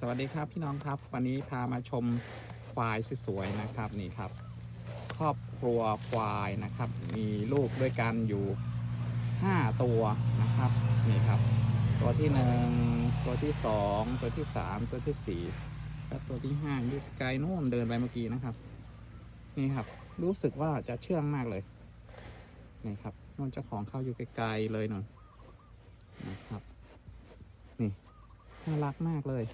สวัสดีครับพี่น้องครับ วันนี้พามาชมควายสวยๆนะครับนี่ครับ ครอบครัวควายนะครับ มีลูกด้วยกันอยู่ 5 ตัวนะครับนี่ครับ ตัวที่หนึ่งตัวที่สองตัวที่สามตัวที่สี่และตัวที่ห้าอยู่ไกลโน่นเดินไปเมื่อกี้นะครับ นี่ครับรู้สึกว่าจะเชื่องมากเลยนี่ครับนนเจ้าของเข้าอยู่ไกลๆเลยหน่อยนะครับนี่น่ารักมากเลย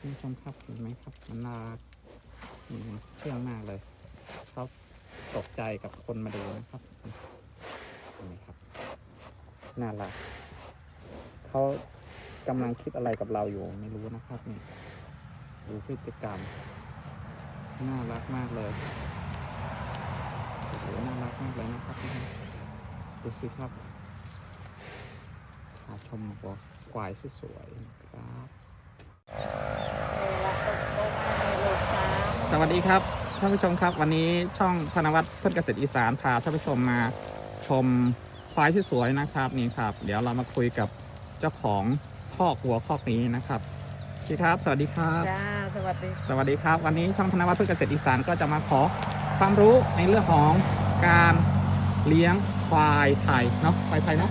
คุณผู้ชมครับเห็นไหมครับมันน่ารักนี่เชื่องมากเลยเขาตกใจกับคนมาดูนะครับนี่ครับน่ารักเขากำลังคิดอะไรกับเราอยู่ไม่รู้นะครับนี่ดูพฤติกรรม น่ารักมากเลยโอ้โหน่ารักมากเลยนะครับดูสิครับพาชมบอสควายสวยๆนะครับ สวัสดีครับท่านผู้ชมครับ วันนี้ช่องธนวัฒน์เพื่อนเกษตรอีสานพาท่านผู้ชมมาชมควายที่สวยนะครับนี่ครับ เดี๋ยวเรามาคุยกับเจ้าของคอกวัวคอกนี้นะครับพี่ครับ สวัสดีครับ จ้าสวัสดีสวัสดีครับ วันนี้ช่องธนวัฒน์เพื่อนเกษตรอีสานก็จะมาขอความรู้ในเรื่องของการเลี้ยงควายไทยเนาะควายไทยเนาะ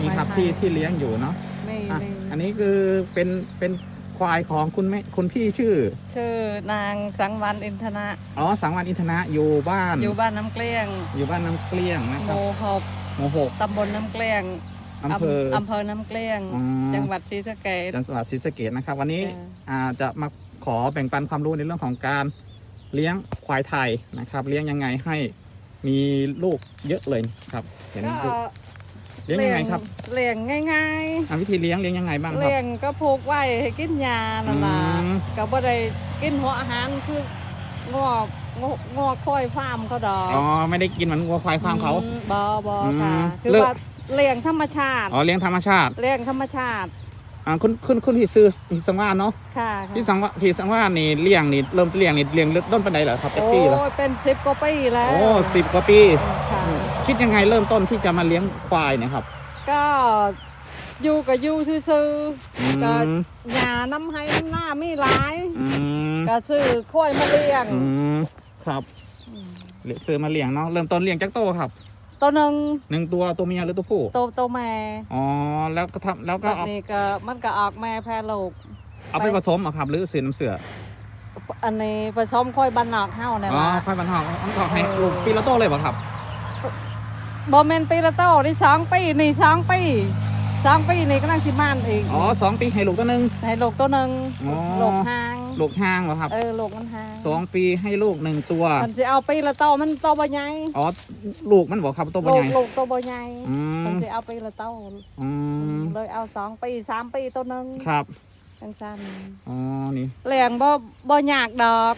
นี่ครับที่ที่เลี้ยงอยู่เนาะไม่อะไม่อันนี้คือเป็นเป็น ควายของคุณแม่คุณพี่ชื่อ ชื่อนางสังวันอินทนะอ๋อสังวันอินทนะอยู่บ้านอยู่บ้านน้ำเกลี้ยง อยู่บ้านน้ำเกลี้ยงนะหครับมู่หกหมู่หกตำบลน้ำเกลี้ยงอำเภอ อำเภอน้ำเกลี้ยง อ๋อ จังหวัดศรีสะเกษ จังหวัดศรีสะเกดนะครับ วันนี้จ้ะอาจะมาขอแบ่งปันความรู้ในเรื่องของการเลี้ยงควายไทยนะครับ เลี้ยงยังไงให้มีลูกเยอะเลยครับ เห็นก็ลูกเลี้ยงยังไงครับเลี้ยงง่ายอะวิธีเลี้ยงเลี้ยงยังไงบ้างๆครับเลี้ยงก็ผูกไว้ให้กินยานั่นล่ะอืมก็บ่ได้กินหัวอาหารคืองอกงอกงอกค่อยฟาร์มเขาดอกอ๋อไม่ได้กินเหมือนวัวควายฟาร์มเขาอืบอบอค่ะอืมคือเลิกว่าเลี้ยงธรรมชาติอ๋อเลี้ยงธรรมชาติเลี้ยงธรรมชาติอ่าคุณคุณคุณที่ซื้อที่สังวานเนาะค่ะค่ะที่สังวาที่สังวานนี่เลี้ยงนี่เริ่มเลี้ยงนี่เลี้ยงลึกต้นปันไดเหรอครับเอฟโอ้ซีเหรอยเป็นสิบกว่าปีแล้วโอ้สิบกว่าปี ค่ะคิดยังไงเริ่มต้นที่จะมาเลี้ยงควายเนี่ยครับ ก็อยู่กับอยู่ซื่ออืๆก็มหยาน้ำให้น้ำหน้ามีหลายอืมก็ซื้อข้อยมาเลี้ยงอืมครับเลี้ยงซื้อมาเลี้ยงเนาะเริ่มต้นเลี้ยงจากโตครับตัวหนึ่งหนึ่งตัวตัวเมียหรือตัวผู้ตัวตัวแม่อ๋อแล้วก็ทำแล้วก็แบบเอานี้ก็มันก็ออกแม่แพร่ลูก เอาไปผสมเหรอครับ หรือซื้อน้ำเสืออันนี้ผสมค่อยบันนอกเฮาเนี่ยอ๋อละควายบันทองต้องขอให้เออ ลูกปีละโตเลยเปล่ะครับ บอมเมนปีละโตที่สองปีนี่สองปีสองปีนี่ก็นั่งสิมานอีกอ๋อสองปีให้ลูกตัวหนึ่งให้ลูกตัวหนึ่งอ๋อ ลูกห่างลูกห้างเหรอครับเออลูกมันห่างสองปีให้ลูกหนึ่งตัว มันจะเอาปีละโตมันโตบ่ใหญ่อ๋อ ลูกมันบอกครับตัวบ่ลูใหกญ่ลูกโตบ่ใหญ่อืมันมจะเอาปีละโตอืมเลยเอาสองปีสามปีตัวหนึ่งครับ จังซันอ๋อ นี่เลี้ยงบ่บ่ยากดอก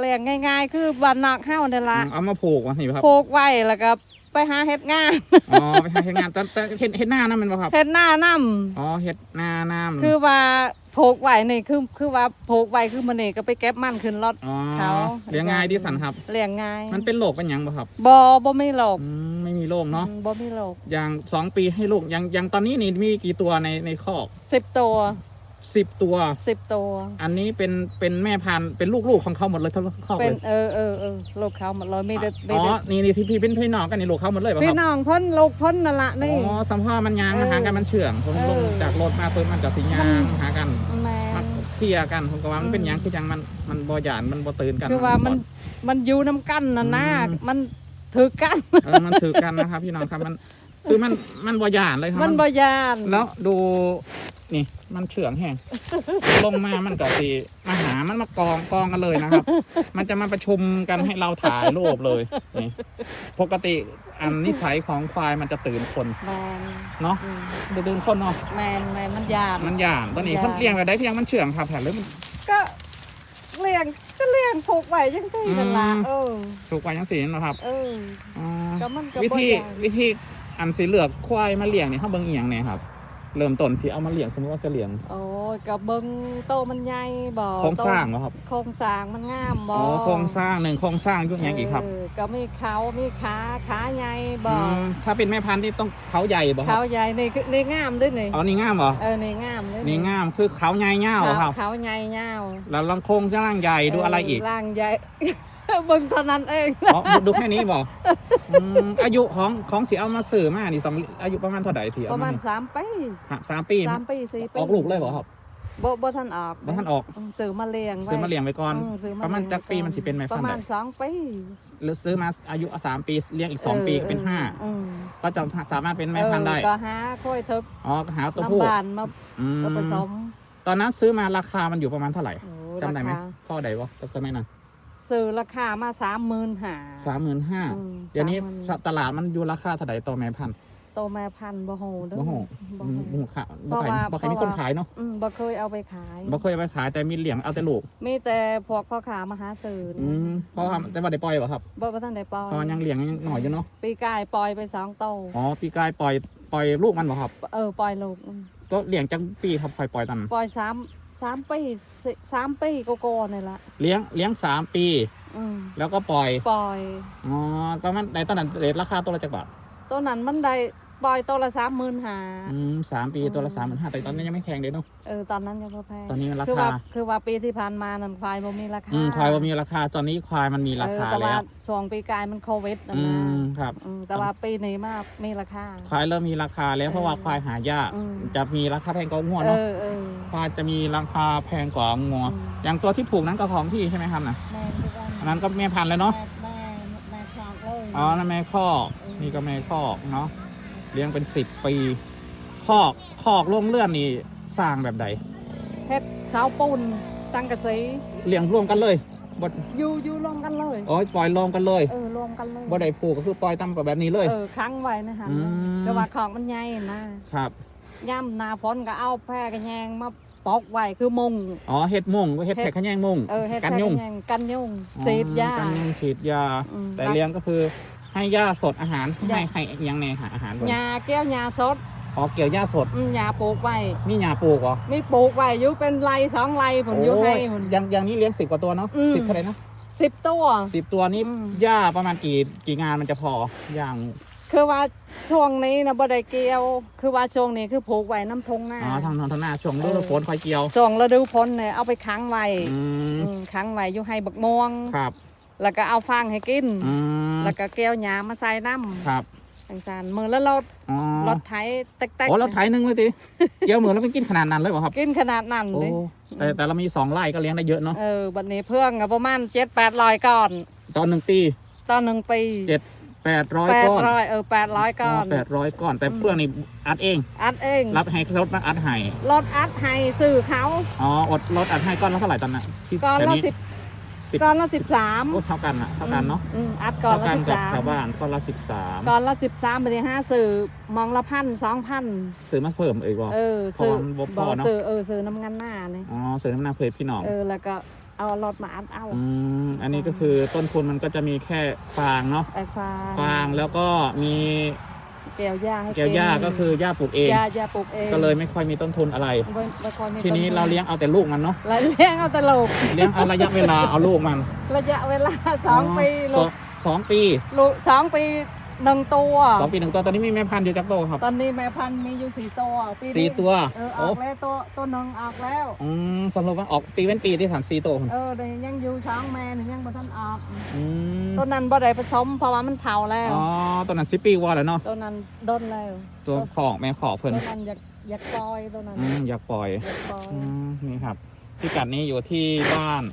เลี้ยงง่าย ๆ คือบ้านนอกเฮานี่ล่ะ เอามาผูกวะนี่ครับผูกไว้แล้วก็ ไปหาเฮ็ดงานอ๋อไปทำเฮ็ดงานแต่แต่เฮ็ดเฮ็ดหน้านั่นมันบ่ครับเฮ็ดหน้านํอ๋อเฮ็ดหน้าน้ำคือว่าผูกไว้นี่คือคือว่าผูกไว้คือมื้อนี้ก็ไปเก็บมันขึ้นรถอ๋อเขาเลี้ยงง่ายที่สันครับเลี้ยงง่ายมันเป็นโรคเป็นหยังบ่ครับบ่บ่มีโรคอืมไม่มีโรคเนาะอืมบ่มีโรคอย่างสองปีให้ลูกอย่างอย่างตอนนี้นี่มีกี่ตัวในในคอก10ตัว สิบตัว10ตัว อันนี้เป็นเป็นแม่พันธุ์เป็นลูกๆของเขาหมดเลยทั้งคอกเป็เลนยเออเออเออลูกเขาหมดเลยมีแต่มีอ๋อแต่นี่นี่ที่พี่เป็นพี่น้องกันนี่ลูกเขาหมดเลยป่ะคพี่รับน้องเพ่นลูกเพ่นนั่นละนี่อ๋อสัมภาษณ์มันยางเออหากันมันเชื่องผมเออลงจากรถมาเพิ่นมันกับสิยางหากันแมมานเคลียร์กันผมก็ว่ามันเป็นหยังคือหยังมันมันบ่หยานมันบ่ตื่นกันคือว่ามันบ่ มันอยู่น้ำกันนะนะอืม มันถือกัน เออมันถือกันนะครับพี่น้องครับมัน คือมันมันบ่หยานเลยครับมันบยาน แล้วดู นี่มันเฉืองแห้งลงมามันก็สีมาหามันมากองกองกันเลยนะครับ มันจะมาประชุมกันให้เราถ่ายรูปเลยนี่ปกติอันนิสัยของควายมันจะตื่นคนแมนเนาะอืมจะตื่นคนเนาะแมนแมนมันยานมันหยานตัวนี้มันหยาเพิ่นเลี้ยงแบบได้เพียงมันเฉืองครับแผ่นหรือมันก็เลี้ยงก็เลี้ยงผูกไว้จังซี่นั่นล่ะอืมเออถูกไว้ยังสีนั่นเหรอครับเอออ๋อก็มันก็วิบ่ธียานวิธีอันสีเหลือกควายมาเลี้ยงนี่เขาเบิ่งเอียงเนี่ยครับ เริ่มต้นที่เอามาเลี้ยงสมมติว่าจะเลี้ยงโอ้ยกับเบิงโตมันใหญ่บ่โครงสร้างเหรอครับโครงสร้างมันงามบ่อ๋อโครงสร้างหนึ่งโครงสร้างยุ่งยังอีกครับเก็มีเขามีขาขาใหญ่บ่อืมถ้าเป็นแม่พันธุ์ที่ต้องเขาใหญ่บ่คเขารับใหญ่นี่คือนี่งามด้วยนี่อ๋อนี่ง่ามเหรอเออนี่งามด้วยนี่ง่ามคือเขาใหญ่เง่าเหรอครับ เขาใหญ่ยาวแล้วลำโครงจะร่างใหญ่ดูอะไรอีก ร่างใหญ่ เบิ่งเท่านั้นเองอ๋อดูแค่นี้บอกอายุของของสีเอามาสื่อมานี่ต้องอายุประมาณเท่าไหร่ทีประมาณสามปีครับสามปีสามปีสี่ปีออกลูกเลยบอกครับบ่บ่ท่านออกบ่ท่านออกซื้อมาเลี้ยงไว้ซื้อมาเลี้ยงไว้ก่อนอืซื้อประมาณเลี้ยงจักปีไว้มันสิเป็นแม่ปพันระธุ์มาได้ณสองปีหรือซื้อมาอายุสามปีเลี้ยงอีกสองปีก็เป็นห้าอืมก็จะสามารถเป็นแม่พันธุ์ได้เออก็หาค่อยทึกอ๋อหาตัวผู้น้ำบานมาอืมก็ผสมตอนนั้นซื้อมาราคามันอยู่ประมาณเท่าไหร่โอ้จำได้ไหมราคาพ่อใดวะจำไม่นาน ซื้อราคามาสามหมื่นหาสามหมื่นห้าอืมเดี๋ยวนี้30,000ตลาดมันอยู่ราคาเท่าไหร่ต่อแม่พันธุ์โตแม่พันธุ์บ่โหเด้อบ่โหบ่อืมโหบ่ค่ะเพบ่ราะขายว่าบ่เคยมีเพคราะนว่าขายเนาะอืมบ่เคยเอาไปขายบ่เคยเอาไปขายแต่มีเหลียงเอาแต่ลูกมีแต่พวกพ่อค้ามาหาซื้อออืมเพราะว่าแต่ว่าได้ปล่อยป่ะครับบ่บ่ทันได้ปล่อยเพราะว่ายังเลี้ยงยังหน่อยอยู่เนาะปีกายปล่อยไปสองโตอ๋อปีกายปล่อยปล่อยลูกมันป่ะครับ เออปล่อยลูกอืมก็เลี้ยงจังปีครับปล่อยปล่อยตอนนั้นปล่อยสาม สามปีสิสามปีโกโก้นี่ละเลี้ยงเลี้ยงสามปี อืมแล้วก็ปล่อยปล่อย อ๋อประมาณในตอนนั้นเรทราคาตัวละจักบาทตัวนั้นมันได้ ปล่อยตัวละสามหมื่นหาอืมสามปีอืมตัวละสามหมื่นห้าแต่ตอนนี้ยังไม่แพงเลยเนาะเออตอนนั้นยังบ่แพงตอนนี้มันราคือคาว่าคือว่าปีที่ผ่านมานั่นควายบ่มีราคาอืมควายว่ามีราคาตอนนี้ควายมันมีราเออคาแต่แล้ว่าวช่วงปีกายมันโควิดนะอืนะมครับ อืมแต่ว่าปีนี้มากมีราคา ควายเริ่มมีราคาแล้วเพราะว่าควายหายากอืม จะมีราคาแพงกว่างัวเอเนาะอเออ ควายจะมีราคาแพงกว่างัวอืม อย่างตัวที่ผูกนั้นก็ของพี่ใช่ไหมครับนะแม่ที่บ้านอันนั้นก็แม่พันธุ์แล้วเนาะแม่แม่แม่คลองเลยอ๋อนั่นแม่คอกอืมนี่ก็แม่คอกเนาะ เลี้ยงเป็นสิบปีคอกคอกลงเลื่อนนี่สร้างแบบใดเฮ็ดเสาปูนสังกะสีเลี้ยงรวมกันเลยบดอยู่อยู่รวมกันเลยอ๋อปล่อยรวมกันเลยเออรวมกันเลยบ่ได้ผูกก็คือปล่อยตามกับแบบนี้เลยเออค้างไว้นะคะอืมแต่ว่าของมันใหญ่นะครับย่ำหนาฝนก็เอาแพร่กระแยงมาปอกไว้คือมุงอ๋อเห็ดมุงเห็ดเฮ็ดแขกขะแยงมุงเออเฮ็ดกันแพร่ยุ่งกระแยงกันยุ่งอ๋อสีดยากันยุ่งฉีดยาอืมแต่เลี้ยงก็คือ ให้หญ้าสดอาหารหญ้าให้ให้อิหยังในอาหารก่อนยาแก้วยาสดอ๋อเกี่ยวหญ้าสดอืมยาปลูกไว้มีหญ้าปลูกเหรอมีปลูกไว้อยู่เป็นไรสองไรผมอยู่ให้โอ้ผมอย่างอย่างนี้เลี้ยงสิบกว่าตัวเนาะอืมสิบเท่าไหร่นะสิบตัวสิบตัวนี้อืมหญ้าประมาณกี่กี่งานมันจะพออย่างคือว่าช่วงนี้นะบ่ได้เกี่ยว คือว่าช่วงนี้คือปลูกไว้น้ำทงหน้าอ๋อทางทางทางหน้าช่วงฤเอดูอฝนคอยเกี่ยวช่วงฤดูฝนเนี่ยเอาไปค้างไว้อืมอืมค้างไว้อยู่ให้บักม่วงครับ แล้วก็เอาฟางให้กิน อืมแล้วก็แก้วหยามาใส่น้ครับำต่างๆมือแล้วรถอ๋อรถไถแตกๆโอ้เราไถหนึ่งเลยติเกี่ยวมือแล้วมันกินขนาดนั้นเลยเหรอครับกินขนาดนั้นโอ้เลยแต่แต่เรามีสองไร่ก็เลี้ยงได้เยอะเนาะเออบัดนี้เพื่องกับประมาณเจ็ดแปดร้อยก้อน ตอนหนึ่งปีตอนหนึ่งปีเจ็ดแปดร้อยแปดก้อนร้อยเออแปดร้อยก้อน แปดร้อยก้อน แต่อืม เพื่องนี่อัดเอง อัดเองรับให้รถมาอัดให้รถอัดให้สื่อเขาอ๋ออดรถอัดให้ก้อนละเท่าไหร่ตอนนั้นที่ก้อนแถวละนี้สิบ สิบก้อนละสิบสามโอ้เท่ากันอะเท่ากันเนาะอืมอัดก้อนเท่าละกันสิบกับสามชาวบ้านก้อนละสิบสามก้อนละสิบสามไปห้าสื่อมองละพันสองพันซื้อมาเพิ่มอีกบ่เออเพราะสื่อว่ามันบ่พอเนอะ สื่อเออสื่อน้ำงันหน้าเนี่ยอ๋อซื้อน้ำหน้าเพลพี่น้องเออแล้วก็เอารถมาอัดเอาอืมอันนี้ก็คือต้นทุนมันก็จะมีแค่ฟางเนาะไอ้ฟางฟางแล้วก็มี แก้วหญ้าให้แก้วหญ้าก็คือหญ้าปลูกเอง หญ้าหญ้าปลูกเองก็เลยไม่ค่อยมีต้นทุนอะไรบ่บ่ค่อยมีทีนี้ต้ทุเราเลี้ยงเอาแต่ลูกมันเนาะเราเลี้ยงเอาแตลกเลี้ยงเอาระยะเวลาเอาลูกมันระยะเวลาสองปีสลูองกสองปี ลูกสองปี หนึ่งตัว สองปีหนึ่งตัวตอนนี้มีแม่พันธุ์อยู่จักโตครับ ตอนนี้แม่พันธุ์มีอยู่สี่ตัวปีนี้สี่ตัวเอออโอ้อกแล้วตัวตัวหนึ่งออกแล้ว อืมสรุปว่าออกปีเว้นปีที่ฐานสี่ตัวเออเดี๋ยวยังอยู่ช้องแม่หนึ่งยังบ่ทันออกอืมตัวนั้นบ่ได้ผสมเพราะว่ามันเฒ่าแล้ว อ๋อตัวนั้นสิบปีกว่าแล้วเนาะตัวนั้นโดนแล้วตัวของแม่ขอตัเพิ่นวนั้นอยากอยากปล่อยตัวนั้นอืมอยากปล่อยอยากปล่อยอืมนี่ครับพิกัดนี้อยู่ที่บ้าน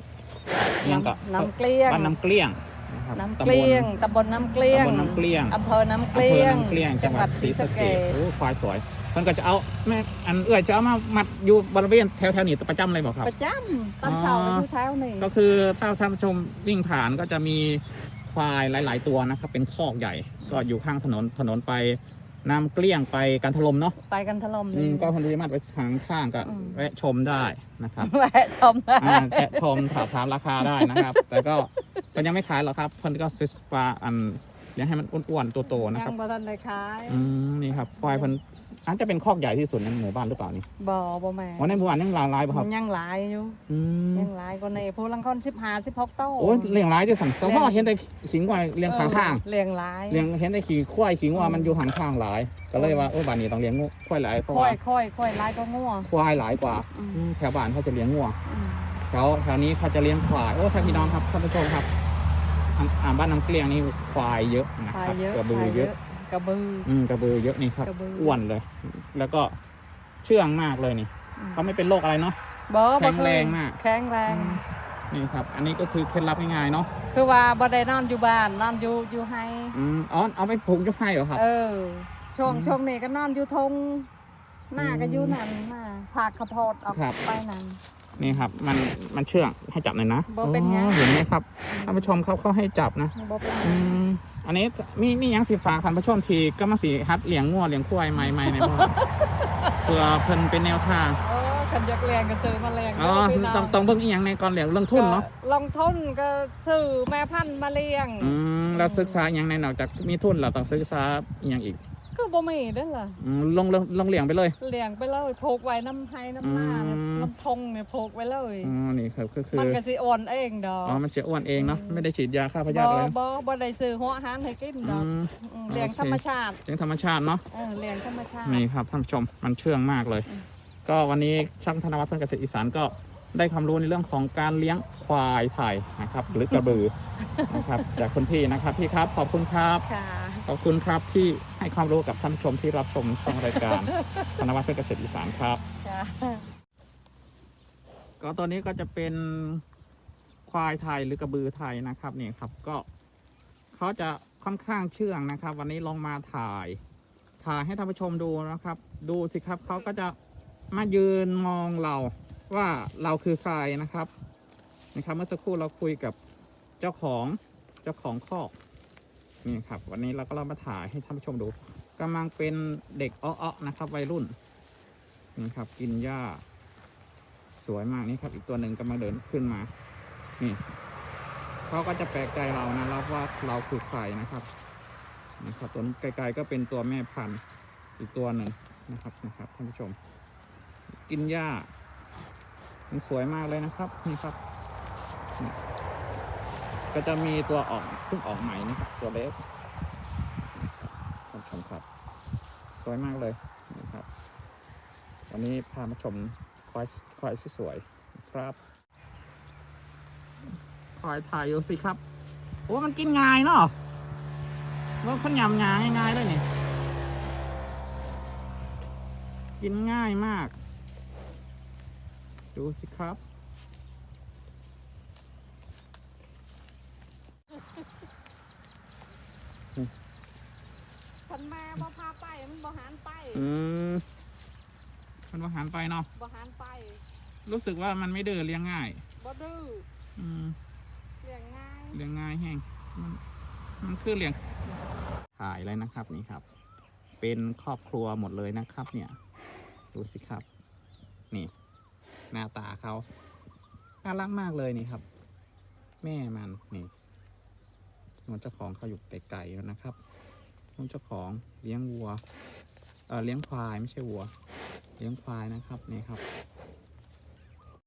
ยังกับน้ำเกลี้ยงบ้านน้ำเกลี้ยง นะครับน้ำเกลี้ยงตำบลน้ำเกลี้ยงตำบลน้ำเกลี้ยงอำเภอน้ำอำเกเภลี้อยงน้ำเกลี้ยงจังหวัดศรีสะเกษษโอ้ควายสวยมันก็จะเอาแม่อันเอื้อยจะเอามามัดอยู่บริเวณแถวๆนี้ประจำเลยบอกครับ ประจำตอนเช้าอ๋อไปทุกเช้านี่ก็คือถ้าท่านผู้ชมวิ่งผ่านก็จะมีควายหลาย ๆ ตัวนะครับ เป็นคอกใหญ่ ก็อยู่ข้างถนนถนนไปน้ำเกลี้ยงไปกันทลมเนาะไปกันถล่มอืนี่มก็คนที่มาไปทางข้างก็อืมแวะชมได้นะครับแวะชมได้อ่าแวะชมถามถามราคาได้นะครับ แต่ก็ ก็ยังไม่ขายหรอกครับคนก็ซื้อปลาอันเลี้ยงให้มันอ้วนๆตัวโตนะยัครับงบ่ทันได้ขายอืมนี่ครับควายเพิ่นอาจจะเป็นคอกใหญ่ที่สุดในหมู่บ้านหรือเปล่านี่บ่บ่แม่อ๋อในหมู่บ้านยังหลายหลายป่ะครับยังหลายอยู่อืมยังหลายกว่าในผู้ลังคน15 16โตโอ้ยเลี้ยงหลายที่สั่งแต่ว่าเห็นแต่ขิงควายเลี้ยงข้างข้างเลี้ยงหลายเลี้ยงเห็นแต่ขี่ควายขิงว่ามันอยู่ห่างข้างหลาย ก็เลยว่าโอ้ยบ้านนี้ต้องเลี้ยงงูควายหลายเพราะค่อว่ายค่อยค่อยหลายก็งัวควายหลายกว่าอืมอืมแถวบ้านเขาจะเลี้ยงงัว อืมแถวแถวนี้เขาจะเลี้ยงควาย โอ้ท่านพี่น้องครับท่านผู้ชมครับ อ่าอ่าบ้านน้ำเกลียงนี่ควายเยอะนะควาคยรับ เยอะกระบือเยอะ กระบือ อืมกระบือเยอะนี่ครับกระบืออ้ อ้วนเลย แล้วก็เชื่องมากเลยนี่อืมเขาไม่เป็นโรคอะไรเนาะ บ่บ่แข็งแรงมาก แข็งแรง นี่ครับ อันนี้ก็คือเคล็ดลับง่ายๆเนาะคือว่าบ่ได้นอนอยู่บ้านนอนอยู่อยู่ให้ อืมอ๋อเอาไปผูกยกให้เหรอครับ เออ ช่วงอืมช่วงนี้ก็นอนอยู่ทงหน้าก็อืมอยู่นั่นหน้าผากข้าวโพดออกครับ ไปนั่น นี่ครับ มันมันเชื่องให้จับหน่อยนะบ่เป็นไง อ๋อเห็นไหมครับท่านผู้ชมเขาเขาให้จับนะบ่เป็นอืมอันนี้มีมีหยังสิฝากท่านผู้ชมทีก็มาสีฮัดเลี้ยงงัวเลี้ยงควายใหม่ๆในบ้านเพื่อเพิ่นเป็นแนวทางโอ้คันอยากแรงก็ซื้อมาแรงอ๋อเด้พี่น้ต้องต้องเบิ่งอีหยังในก่อนเลี้ยงเรื่องทุนเนาะก็ลงทุนก็ซื้อแม่พันธุ์มาเลี้ยง อืมเราศึกษาอหย่างในนอกจากมีทุนเราต้องศึกษาอหย่างอีก ก็บ่มีเด้อล่ะอืมลงลงลงเลี้ยงไปเลย เลี้ยงไปเลยผูกไว้น้ำไห้น้ำหน้าเนี่ยอืม น้ำทงเนี่ยผูกไว้เลยอ๋อ นี่ครับก็คือ มันก็สิอ่อนเองดอกอ๋อ มันจะอ้วนเองเนาะ ไม่ได้ฉีดยาฆ่าพยาบ่ธิเลยบ่บ่ได้ซื้อหัวอาหารให้กินดอือกม อืมเลี้ยงโอเค ธรรมชาติเลี้ยงธรรมชาติเนาะ เออเลี้ยงธรรมชาติ นี่ครับท่านผู้ชมมันเชื่องมากเลยอืมก็วันนี้ช่างธนวัฒน์เพื่อนเกษตรอีสานก็ได้ความรู้ในเรื่องของการเลี้ยงควายไทยนะครับ หรือกระบือนะครับจากคุณพี่นะครับพี่ครับขอบคุณครับ ค่ะ ขอบคุณครับที่ให้ความรู้กับท่านผู้ชมที่รับชมช่องรายการ ธนวัฒน์เพื่อนเกษตรอีสานครับ จ้าก็ตัวนี้ก็จะเป็นควายไทยหรือกระบือไทยนะครับนี่ครับก็เขาจะค่อนข้างเชื่องนะครับ วันนี้ลองมาถ่าย ถ่ายให้ท่านผู้ชมดูนะครับ ดูสิครับเขาก็จะมายืนมองเราว่าเราคือใครนะครับนะครับ เมื่อสักครู่เราคุยกับเจ้าของเจ้าของคอก นี่ครับ วันนี้เราก็เรามาถ่ายให้ท่านผู้ชมดูกำลังเป็นเด็กอ้อๆนะครับ วัยรุ่นนี่ครับ กินหญ้า สวยมากนี่ครับ อีกตัวหนึ่งกำลังเดินขึ้นมา นี่เขาก็จะแปลกใจเรานะครับว่าเราคือใครนะครับนะครับตัวไกลๆก็เป็นตัวแม่พันธุ์อีกตัวหนึ่งนะครับนะครับท่านผู้ชม กินหญ้ามันสวยมากเลยนะครับ นี่ครับนี่ ก็จะมีตัวออกเพิ่งออกใหม่นี่ครับตัวเล็กชมครับสวยมากเลยนะครับ วันนี้พามาชมควายควายสวยครับควายถ่ายอยู่สิครับ โอ้มันกินง่ายเนาะว่าขนยำง่ายง่ายๆเลยนี่กินง่ายมาก ดูสิครับ คันแม่บ่พาไปมันบ่หันไปอืมมันว่าหันไปเนาะบ่หันไปรู้สึกว่ามันไม่ดื้อเลี้ยงง่าย บ่ดื้ออืมเลี้ยงง่ายเลี้ยงง่ายแห้งมันมันคือเลี้ยงถ่ายเลยนะครับนี่ครับ เป็นครอบครัวหมดเลยนะครับ เนี่ย ดูสิครับ นี่ หน้าตาเขาน่ารักมากเลยนี่ครับ แม่มันนี่นนเจ้าของเขาอยู่ไกลๆแล้วนะครับ นนเจ้าของเลี้ยงวัว เออเลี้ยงควายไม่ใช่วัว เลี้ยงควายนะครับนี่ครับ